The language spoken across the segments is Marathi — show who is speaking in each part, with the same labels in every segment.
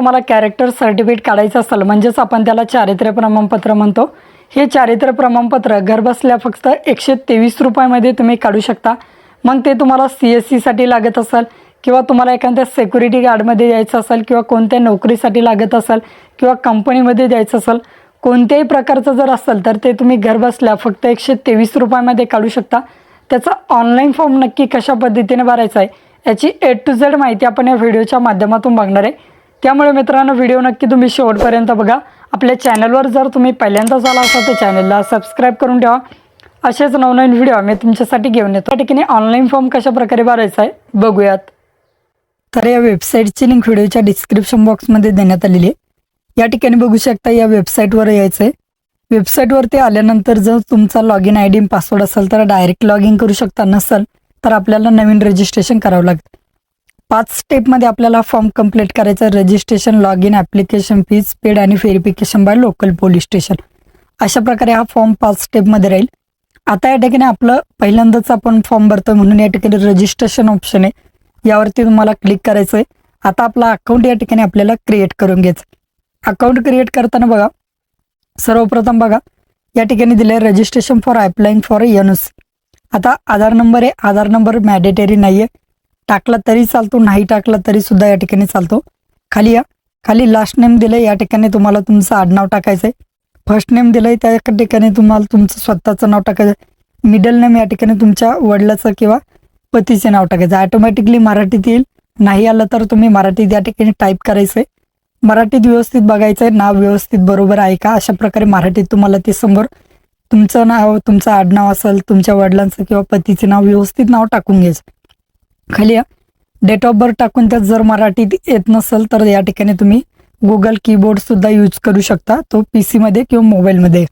Speaker 1: तुम्हाला कॅरेक्टर सर्टिफिकेट काढायचं असेल म्हणजेच आपण त्याला चारित्र्य प्रमाणपत्र म्हणतो. हे चारित्र्य प्रमाणपत्र घरबसल्या फक्त एकशे तेवीस रुपयामध्ये तुम्ही काढू शकता. मग ते तुम्हाला सी एस सीसाठी लागत असेल किंवा तुम्हाला एखाद्या सेक्युरिटी गार्डमध्ये द्यायचं असेल किंवा कोणत्या नोकरीसाठी लागत असेल किंवा कंपनीमध्ये द्यायचं असेल कोणत्याही प्रकारचं जर असेल तर ते तुम्ही घरबसल्या फक्त एकशे तेवीस रुपयामध्ये काढू शकता. त्याचा ऑनलाईन फॉर्म नक्की कशा पद्धतीने भरायचा आहे याची ए टू झेड माहिती आपण या व्हिडिओच्या माध्यमातून बघणार आहे. त्यामुळे मित्रांनो व्हिडिओ नक्की तुम्ही शेवटपर्यंत बघा. आपल्या चॅनलवर जर तुम्ही पहिल्यांदाच आला असाल तर चॅनलला सबस्क्राईब करून ठेवा. असेच नवनवीन व्हिडिओ आम्ही तुमच्यासाठी घेऊन येतो. त्या ठिकाणी ऑनलाईन फॉर्म कशा प्रकारे भरायचा आहे बघूयात. तर या वेबसाईटची लिंक व्हिडिओच्या डिस्क्रिप्शन बॉक्समध्ये देण्यात आलेली आहे. या ठिकाणी बघू शकता या वेबसाईटवर यायचं आहे. वेबसाईटवरती आल्यानंतर जर तुमचा log in I D password असेल तर डायरेक्ट लॉग इन करू शकता. नसेल तर आपल्याला नवीन रजिस्ट्रेशन करावं लागतं. पाच स्टेपमध्ये आपल्याला फॉर्म कंप्लीट करायचं registration log in application fees paid आणि verification by local police station अशा प्रकारे हा फॉर्म पाच स्टेपमध्ये राहील. आता या ठिकाणी आपलं पहिल्यांदाच आपण फॉर्म भरतोय म्हणून या ठिकाणी रजिस्ट्रेशन ऑप्शन आहे. यावरती तुम्हाला क्लिक करायचं आहे. आता आपला अकाउंट या ठिकाणी आपल्याला क्रिएट करून घ्यायचं अकाउंट क्रिएट करताना बघा. सर्वप्रथम बघा. या ठिकाणी दिलं आहे registration for applying for an आता आधार नंबर आहे. आधार नंबर मॅडेटरी नाही आहे टाकला तरी चालतो नाही टाकला तरी सुद्धा या ठिकाणी चालतो. खाली या. खाली लास्ट नेम दिलं या ठिकाणी तुम्हाला तुमचं आडनाव टाकायचं आहे फर्स्ट नेम दिलंय त्या ठिकाणी तुम्हाला तुमचं स्वतःचं नाव टाकायचं मिडल नेम या ठिकाणी तुमच्या वडिलाचं किंवा पतीचे नाव टाकायचं ऑटोमॅटिकली मराठीत येईल. नाही आलं तर तुम्ही मराठीत या ठिकाणी टाईप करायचं आहे मराठीत व्यवस्थित बघायचं आहे नाव व्यवस्थित बरोबर आहे का? अशा प्रकारे मराठीत तुम्हाला ते समोर तुमचं नाव तुमचं आडनाव असेल तुमच्या वडिलांचं किंवा पतीचे नाव व्यवस्थित नाव टाकून घ्यायचं. खाली डेट ऑफ बर्थ टाकून त्यात जर मराठीत येत नसेल तर या ठिकाणी तुम्ही गुगल कीबोर्ड सुद्धा यूज करू शकता. तो पी सीमध्ये किंवा मोबाईलमध्ये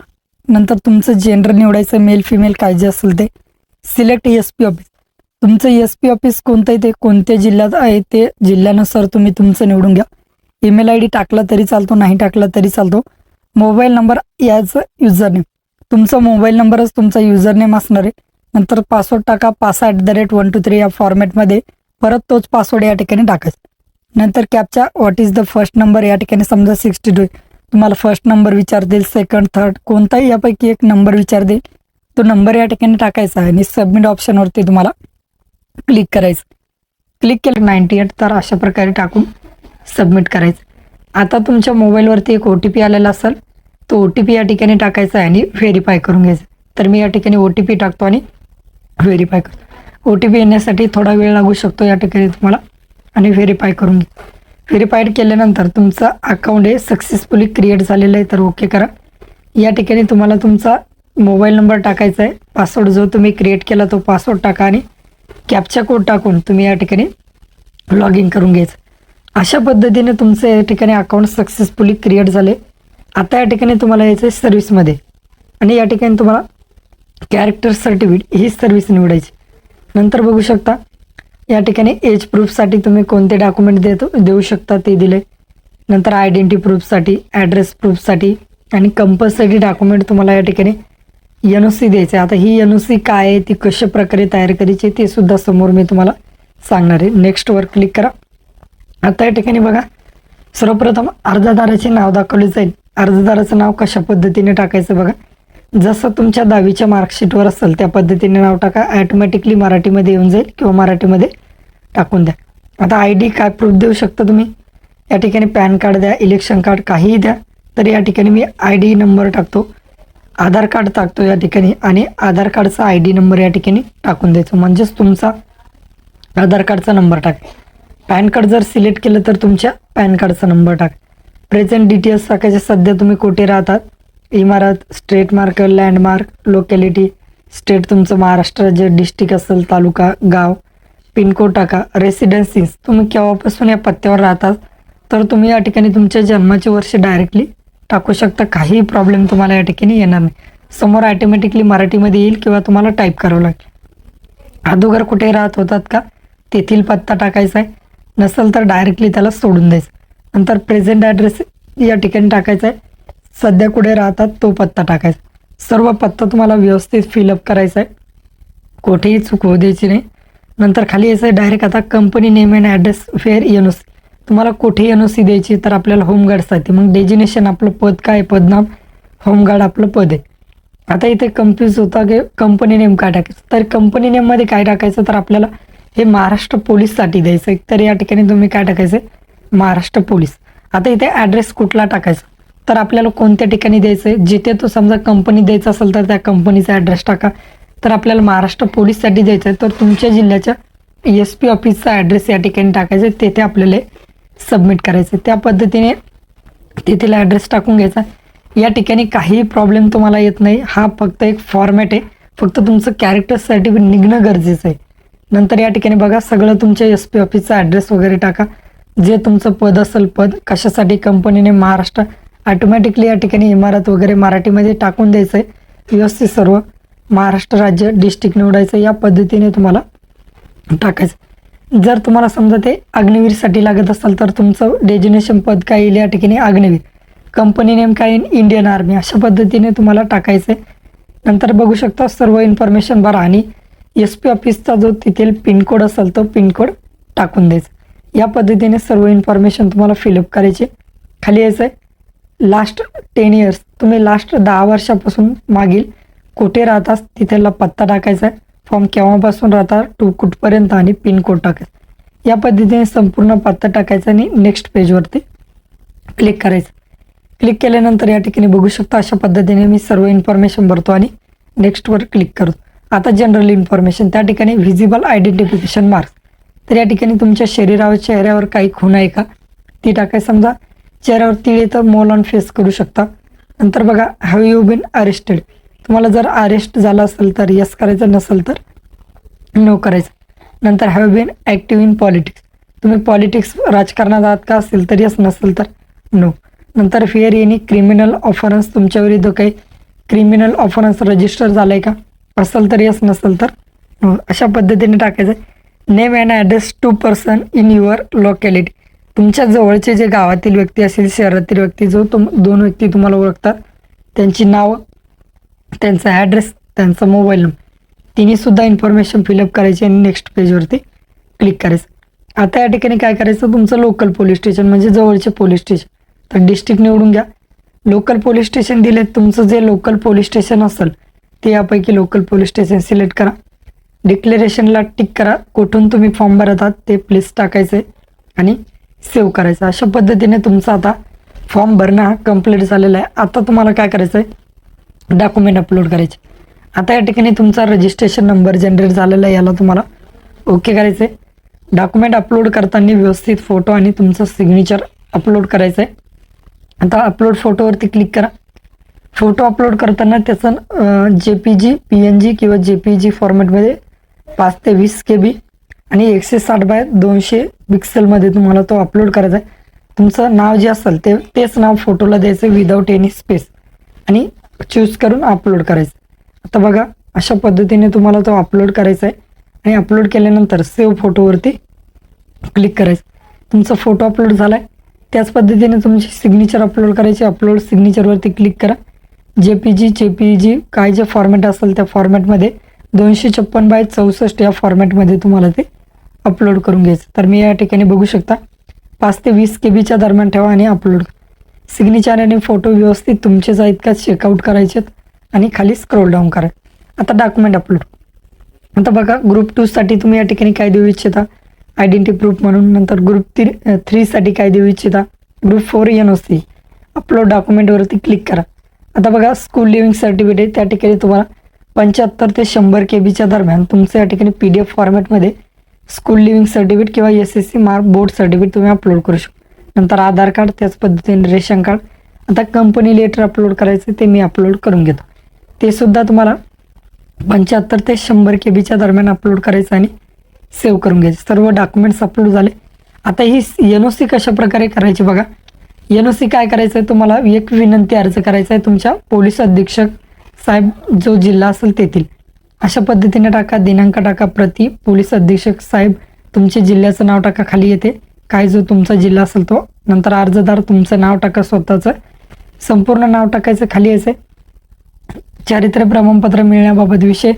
Speaker 1: नंतर तुमचं जेंडर निवडायचं मेल फिमेल काय जे असेल ते. सिलेक्ट एस पी ऑफिस तुमचं एस पी ऑफिस कोणतं आहे ते कोणत्या जिल्ह्यात आहे ते जिल्ह्यानुसार तुम्ही तुमचं निवडून घ्या. ईमेल आय डी टाकला तरी चालतो नाही टाकला तरी चालतो. मोबाईल नंबर याचं युजर नेम तुमचा मोबाईल नंबरच तुमचा युजर नेम असणार आहे. नंतर पासवर्ड टाका pass at the rate one two three या फॉर्मॅटमध्ये परत तोच पासवर्ड या ठिकाणी टाकायचा नंतर captcha what is the first number या ठिकाणी समजा सिक्स्टी टू तुम्हाला फर्स्ट नंबर विचारतील सेकंड थर्ड कोणताही यापैकी एक नंबर विचारतील तो नंबर या ठिकाणी टाकायचा आहे आणि सबमिट ऑप्शनवरती तुम्हाला क्लिक करायचं. क्लिक केलं नाईन्टी एट तर अशा प्रकारे टाकून सबमिट करायचं. आता तुमच्या मोबाईलवरती एक ओ टी पी आलेला असेल तो ओ टी पी या ठिकाणी टाकायचा आहे आणि व्हेरीफाय करून घ्यायचं. तर मी या ठिकाणी ओ टी पी टाकतो आणि व्हेरीफाय करतो ओ टी पी येण्यासाठी थोडा वेळ लागू शकतो या ठिकाणी तुम्हाला. आणि व्हेरीफाय करून घ्या. व्हेरीफाईड केल्यानंतर तुमचं अकाउंट हे सक्सेसफुली क्रिएट झालेलं आहे तर ओके करा. या ठिकाणी तुम्हाला तुमचा मोबाईल नंबर टाकायचा आहे. पासवर्ड जो तुम्ही क्रिएट केला तो पासवर्ड टाका आणि कॅपचा कोड टाकून तुम्ही या ठिकाणी लॉग इन करून घ्यायचं. अशा पद्धतीने तुमचं या ठिकाणी अकाउंट सक्सेसफुली क्रिएट झाले. आता या ठिकाणी तुम्हाला यायचं आहे सर्व्हिसमध्ये आणि या ठिकाणी तुम्हाला कॅरेक्टर सर्टिफिकेट ही सर्व्हिस निवडायची. नंतर बघू शकता या ठिकाणी एज प्रूफसाठी तुम्ही कोणते डॉक्युमेंट देतो देऊ शकता ते दिले नंतर आयडेंटिटी प्रूफसाठी ॲड्रेस प्रूफसाठी आणि कंपल्सरी डॉक्युमेंट तुम्हाला या ठिकाणी एन ओ सी द्यायचं. आहे आता ही एन ओ सी काय आहे ती कशा प्रकारे तयार करायची ते सुद्धा समोर मी तुम्हाला सांगणार आहे. नेक्स्टवर क्लिक करा. आता या ठिकाणी बघा सर्वप्रथम अर्जदाराचे नाव दाखवले जाईल. अर्जदाराचं नाव कशा पद्धतीने टाकायचं बघा. जसं तुमच्या दहावीच्या मार्कशीटवर असेल त्या पद्धतीने नाव टाका. ॲटोमॅटिकली मराठीमध्ये येऊन जाईल किंवा मराठीमध्ये टाकून द्या. आता आय डी काय प्रूफ देऊ शकता तुम्ही? या ठिकाणी पॅन कार्ड द्या इलेक्शन कार्ड काहीही द्या तर या ठिकाणी मी आय डी नंबर टाकतो. आधार कार्ड टाकतो या ठिकाणी आणि आधार कार्डचा आय डी नंबर या ठिकाणी टाकून द्यायचो. म्हणजेच तुमचा आधार कार्डचा नंबर टाक. पॅन कार्ड जर सिलेक्ट केलं तर तुमच्या पॅन कार्डचा नंबर टाक. प्रेझेंट डिटेल्स टाकायचे. सध्या तुम्ही कुठे राहतात? इमारत street mark landmark locality state तुमचं महाराष्ट्र राज्य डिस्ट्रिक्ट असेल तालुका गाव पिनकोड टाका. रेसिडेन्सीज तुम्ही केव्हापासून या पत्त्यावर राहतात? तर तुम्ही या ठिकाणी तुमच्या जन्माचे वर्ष डायरेक्टली टाकू शकता. काही प्रॉब्लेम तुम्हाला या ठिकाणी येणार नाही. समोर ॲटोमॅटिकली मराठीमध्ये येईल किंवा तुम्हाला टाईप करावं लागेल. अगोदर कुठे राहत होतात का? तेथील पत्ता टाकायचा आहे. नसेल तर डायरेक्टली त्याला सोडून द्यायचं. नंतर प्रेझेंट ॲड्रेस या ठिकाणी टाकायचा आहे. सध्या कुठे राहतात तो पत्ता टाकायचा. सर्व पत्ता तुम्हाला व्यवस्थित फिलअप करायचा आहे कुठेही चूक होऊ द्यायची नाही. नंतर खाली यायचं आहे डायरेक्ट आता company name and address fair एन तुम्हाला कुठे एन ओ सी द्यायची तर आपल्याला होमगार्डसाठी मग डेजिनेशन आपलं पद काय? आहे? पदनाम होमगार्ड आपलं पद आहे. आता इथे कन्फ्यूज होता की कंपनी नेम काय टाकायचं? तर कंपनी नेममध्ये काय टाकायचं? तर आपल्याला हे महाराष्ट्र पोलीससाठी द्यायचं आहे तर या ठिकाणी तुम्ही काय टाकायचं महाराष्ट्र पोलीस आता इथे ॲड्रेस कुठला टाकायचा? तर आपल्याला कोणत्या ठिकाणी द्यायचं आहे जिथे तो समजा कंपनी द्यायचा असेल तर त्या कंपनीचा ॲड्रेस टाका. तर आपल्याला महाराष्ट्र पोलीससाठी द्यायचं आहे तर तुमच्या जिल्ह्याच्या एस पी ऑफिसचा ॲड्रेस या ठिकाणी टाकायचा आहे. तेथे आपल्याला सबमिट करायचं आहे. त्या पद्धतीने तेथील ॲड्रेस टाकून घ्यायचा या ठिकाणी काहीही प्रॉब्लेम तुम्हाला येत नाही. हा फक्त एक फॉर्मॅट आहे. फक्त तुमचं कॅरेक्टर सर्टिफिकेट निघणं गरजेचं आहे. नंतर या ठिकाणी बघा सगळं तुमच्या एस पी ऑफिसचा ॲड्रेस वगैरे टाका. जे तुमचं पद असेल पद कशासाठी कंपनीने महाराष्ट्र ऑटोमॅटिकली या ठिकाणी इमारत वगैरे मराठीमध्ये टाकून द्यायचं आहे व्यवस्थित सर्व महाराष्ट्र राज्य डिस्ट्रिक्ट निवडायचं या पद्धतीने तुम्हाला टाकायचं. जर तुम्हाला समजा ते अग्निवीरसाठी लागत असेल तर तुमचं डेजिनेशन पद काय येईल या ठिकाणी? अग्निवीर. कंपनी नेम काय? येईल इंडियन आर्मी अशा पद्धतीने तुम्हाला टाकायचं आहे नंतर बघू शकता सर्व इन्फॉर्मेशन भरा आणि एस पी ऑफिसचा जो तिथील पिनकोड असेल तो पिनकोड टाकून द्यायचा. या पद्धतीने सर्व इन्फॉर्मेशन तुम्हाला फिलअप करायची. खाली यायचं आहे लास्ट टेन इयर्स तुम्ही लास्ट दहा वर्षापासून मागील कुठे राहतास तिथेला पत्ता टाकायचा आहे. फॉर्म केव्हापासून राहता टू कुठपर्यंत आणि पिनकोड टाकायचा. या पद्धतीने संपूर्ण पत्ता टाकायचा आणि नेक्स्ट पेजवरती क्लिक करायचं. क्लिक केल्यानंतर या ठिकाणी बघू शकता अशा पद्धतीने मी सर्व इन्फॉर्मेशन भरतो आणि नेक्स्टवर क्लिक करतो. आता जनरल इन्फॉर्मेशन त्या ठिकाणी व्हिजिबल आयडेंटिफिकेशन मार्क्स तर या ठिकाणी तुमच्या शरीरावर चेहऱ्यावर काही खून आहे का ती टाकायचं समजा. चेहऱ्यावर तिळे तर मोल ऑन फेस करू शकता. नंतर बघा हॅव यू बीन अरेस्टेड तुम्हाला जर अरेस्ट झालं असेल तर यस करायचं नसेल तर नो करायचं. नंतर have been active in politics तुम्ही पॉलिटिक्स राजकारणात आहात का असेल तर यस नसेल तर नो नंतर फिअर एनी क्रिमिनल ऑफरन्स तुमच्याविरुद्ध काही क्रिमिनल ऑफरन्स रजिस्टर झालं आहे का? असेल तर यस नसेल तर नो अशा पद्धतीने टाकायचं. Name and address two person in your locality तुमच्या जवळचे जे गावातील व्यक्ती असेल शहरातील व्यक्ती जो तुम दोन व्यक्ती तुम्हाला ओळखतात त्यांची नावं त्यांचा ॲड्रेस त्यांचा मोबाईल नंबर तिन्ही सुद्धा इन्फॉर्मेशन फिलअप करायची आणि नेक्स्ट पेजवरती क्लिक करायचं. आता या ठिकाणी काय करायचं? तुमचं लोकल पोलीस स्टेशन म्हणजे जवळचे पोलीस स्टेशन तर डिस्ट्रिक्ट निवडून घ्या. लोकल पोलीस स्टेशन दिले तुमचं जे लोकल पोलीस स्टेशन असेल ते यापैकी लोकल पोलीस स्टेशन सिलेक्ट करा. डिक्लेरेशनला टिक करा. कुठून तुम्ही फॉर्म भरत आहात ते प्लेस टाकायचं आहे आणि सेव्ह करायचं. अशा पद्धतीने तुमचा आता फॉर्म भरणं हा कंप्लीट झालेला आहे. आता तुम्हाला काय करायचं आहे डॉक्युमेंट अपलोड करायचे. आता या ठिकाणी तुमचा रजिस्ट्रेशन नंबर जनरेट झालेला आहे याला तुम्हाला ओके करायचं आहे डॉक्युमेंट अपलोड करताना व्यवस्थित फोटो आणि तुमचं सिग्नेचर अपलोड करायचं आहे आता अपलोड फोटोवरती क्लिक करा. फोटो अपलोड करताना त्याचं J P G P N G किंवा जे पी जी फॉर्मॅटमध्ये पाच ते वीस के बी आणि एकशे साठ बाय दोनशे पिक्सेलमध्ये तुम्हाला तो अपलोड करायचा आहे. तुमचं नाव जे असेल ते तेच नाव फोटोला द्यायचं विदाऊट एनी स्पेस आणि चूज करून अपलोड करायचं. आता बघा अशा पद्धतीने तुम्हाला तो अपलोड करायचा आहे. आणि अपलोड केल्यानंतर सेव्ह फोटोवरती क्लिक करायचं. तुमचा फोटो अपलोड झाला आहे त्याच पद्धतीने तुमची सिग्नेचर अपलोड करायची. अपलोड सिग्नेचरवरती क्लिक करा. जे पी जी जे पी जी काय जे फॉर्मॅट असेल त्या फॉर्मॅटमध्ये दोनशे छप्पन बाय चौसष्ट या फॉर्मॅटमध्ये तुम्हाला ते अपलोड करून घ्यायचं. तर मी या ठिकाणी बघू शकता पाच ते वीस के बीच्या दरम्यान ठेवा आणि अपलोड सिग्नेचर आणि फोटो व्यवस्थित तुमचेच आहेत का चेकआउट करायचे आणि खाली स्क्रोल डाऊन करा. आता डॉक्युमेंट अपलोड आता बघा ग्रुप टूसाठी तुम्ही या ठिकाणी काय देऊ इच्छिता? आयडेंटिटी प्रूफ म्हणून नंतर ग्रुप थ्री थ्रीसाठी काय देऊ इच्छिता? Group four N O C upload डॉक्युमेंटवरती click करा. आता बघा स्कूल लिव्हिंग सर्टिफिकेट त्या ठिकाणी तुम्हाला पंच्याहत्तर ते शंभर के बीच्या दरम्यान तुमचं या ठिकाणी पी डी एफ फॉर्मॅटमध्ये स्कूल लिव्हिंग सर्टिफिकेट किंवा S S C mark board certificate तुम्ही अपलोड करू शकता. नंतर आधार कार्ड त्याच पद्धतीने रेशन कार्ड आता कंपनी लेटर अपलोड करायचं ते मी अपलोड करून घेतो. ते सुद्धा तुम्हाला पंच्याहत्तर ते शंभर के बीच्या दरम्यान अपलोड करायचं आणि सेव्ह करून घ्यायचे. सर्व डॉक्युमेंट्स अपलोड झाले. आता ही एन ओ सी कशा प्रकारे करायची बघा. एन ओ सी काय करायचं आहे तुम्हाला? एक विनंती अर्ज करायचा आहे तुमच्या पोलीस अधीक्षक साहेब जो जिल्हा असेल तेथील. अशा पद्धतीने टाका. दिनांक टाका प्रति. पोलीस अधीक्षक साहेब तुमचे जिल्ह्याचं नाव टाका खाली येते. काय जो तुमचा जिल्हा असेल तो. नंतर अर्जदार तुमचं नाव टाका स्वतःचं. संपूर्ण नाव टाकायचं खाली यायचं. चारित्र्य प्रमाणपत्र मिळण्याबाबत विषय.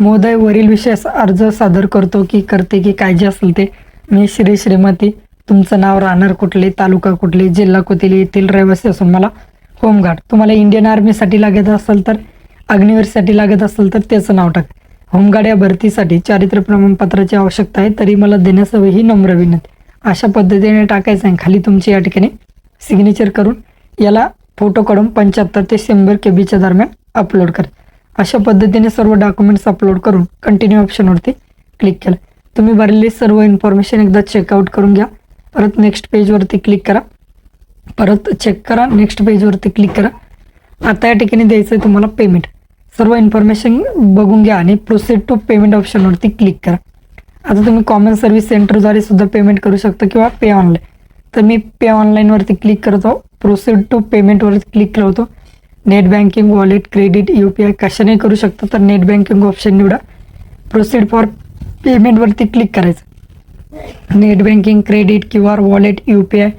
Speaker 1: महोदय वरील विषय अर्ज सादर करतो की करते की काय जे असेल ते. मी श्री श्रीमती. तुमचं नाव राहणार कुठले? तालुका कुठले? जिल्हा कुठले? येथील रहिवासी असून मला होमगार्ड. तुम्हाला इंडियन आर्मीसाठी लागत असेल तर अग्निवीरसाठी लागत असेल तर त्याचं नाव टाक. होमगार्ड या भरतीसाठी चारित्र्य प्रमाणपत्राची आवश्यकता आहे तरी मला देण्यास हवी ही नम्र विनंती. अशा पद्धतीने टाकायचं आहे. खाली तुमची या ठिकाणी सिग्नेचर करून याला फोटो काढून पंच्याहत्तर ते शंभर के बीच्या दरम्यान अपलोड करा. अशा पद्धतीने सर्व डॉक्युमेंट्स अपलोड करून कंटिन्यू ऑप्शनवरती क्लिक केलं. तुम्ही भरलेली सर्व इन्फॉर्मेशन एकदा चेकआउट करून घ्या. परत नेक्स्ट पेजवरती क्लिक करा. परत चेक करा. नेक्स्ट पेजवरती क्लिक करा. आता या ठिकाणी द्यायचं आहे तुम्हाला पेमेंट सर्व इन्फॉर्मेशन बघून घ्या आणि प्रोसीड टू पेमेंट ऑप्शनवरती क्लिक करा. आता तुम्ही कॉमन सर्व्हिस सेंटरद्वारे सुद्धा पेमेंट करू शकता किंवा पे ऑनलाईन तर मी पे ऑनलाईनवरती क्लिक करतो प्रोसीड टू पेमेंटवरती क्लिक करतो net banking wallet credit U P I कशाने करू शकता तर नेट बँकिंग ऑप्शन निवडा. प्रोसीड फॉर पेमेंटवरती क्लिक करायचं. Net banking credit Q R wallet U P I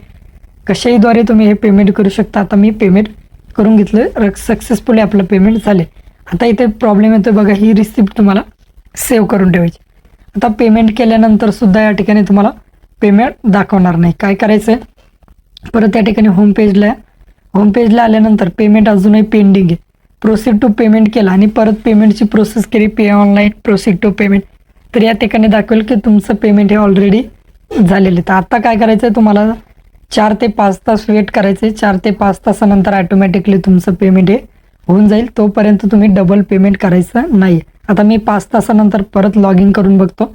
Speaker 1: कशाहीद्वारे तुम्ही हे पेमेंट करू शकता? आता मी पेमेंट करून घेतलं. सक्सेसफुली आपलं पेमेंट झाले आता इथे प्रॉब्लेम येतो बघा ही रिसिप्ट तुम्हाला सेव्ह करून ठेवायची. आता पेमेंट केल्यानंतर सुद्धा या ठिकाणी तुम्हाला पेमेंट दाखवणार नाही. काय करायचं आहे परत या ठिकाणी होम पेजला होम पेजला आल्यानंतर पेमेंट अजूनही पेंडिंग आहे. प्रोसीड टू पेमेंट केला आणि परत पेमेंटची प्रोसेस केली. Pay online proceed to payment तर या ठिकाणी दाखवेल की तुमचं पेमेंट हे ऑलरेडी झालेलं आहे. तर आता काय करायचं आहे तुम्हाला चार ते पाच तास वेट करायचे चार ते पाच तासानंतर ॲटोमॅटिकली तुमचं पेमेंट हे होऊन जाईल. तोपर्यंत तुम्ही डबल पेमेंट करायचं नाही. आता मी पाच तासानंतर परत लॉग इन करून बघतो.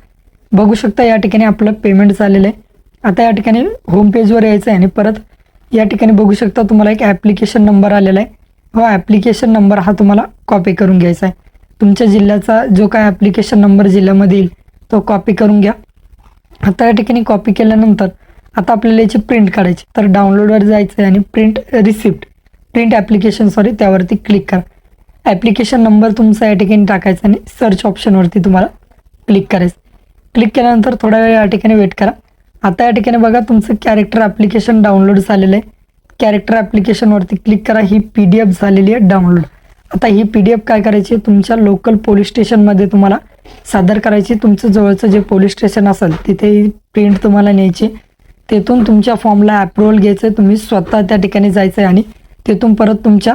Speaker 1: बघू शकता या ठिकाणी आपलं पेमेंट झालेलं आहे. आता या ठिकाणी होम पेजवर यायचं आहे आणि परत या ठिकाणी बघू शकता तुम्हाला एक ॲप्लिकेशन नंबर आलेला आहे. हो ॲप्लिकेशन नंबर हा तुम्हाला कॉपी करून घ्यायचा आहे. तुमच्या जिल्ह्याचा जो काय ॲप्लिकेशन नंबर जिल्ह्यामध्ये येईल तो कॉपी करून घ्या. आता या ठिकाणी कॉपी केल्यानंतर आता आपल्याला याची प्रिंट काढायची. तर डाउनलोडवर जायचं आहे आणि print receipt print application sorry त्यावरती क्लिक करा. ॲप्लिकेशन नंबर तुमचा या ठिकाणी टाकायचा आणि सर्च ऑप्शनवरती तुम्हाला क्लिक करायचं. क्लिक केल्यानंतर थोडा वेळ या ठिकाणी वेट करा. आता या ठिकाणी बघा तुमचं कॅरेक्टर ॲप्लिकेशन डाउनलोड झालेलं आहे. कॅरेक्टर ॲप्लिकेशनवरती क्लिक करा. ही पी डी एफ झालेली आहे डाउनलोड आता ही पी डी एफ काय करायची तुमच्या लोकल पोलीस स्टेशनमध्ये तुम्हाला सादर करायची तुमचं जवळचं जे पोलीस स्टेशन असेल तिथे ही प्रिंट तुम्हाला न्यायची तेथून तुमच्या फॉर्मला अप्रुव्हल घ्यायचं आहे. तुम्ही स्वतः त्या ठिकाणी जायचं आहे आणि तिथून परत तुमच्या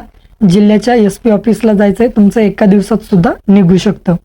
Speaker 1: जिल्ह्याच्या एस पी ऑफिसला जायचं आहे तुमचं एका दिवसात सुद्धा निघू शकतं.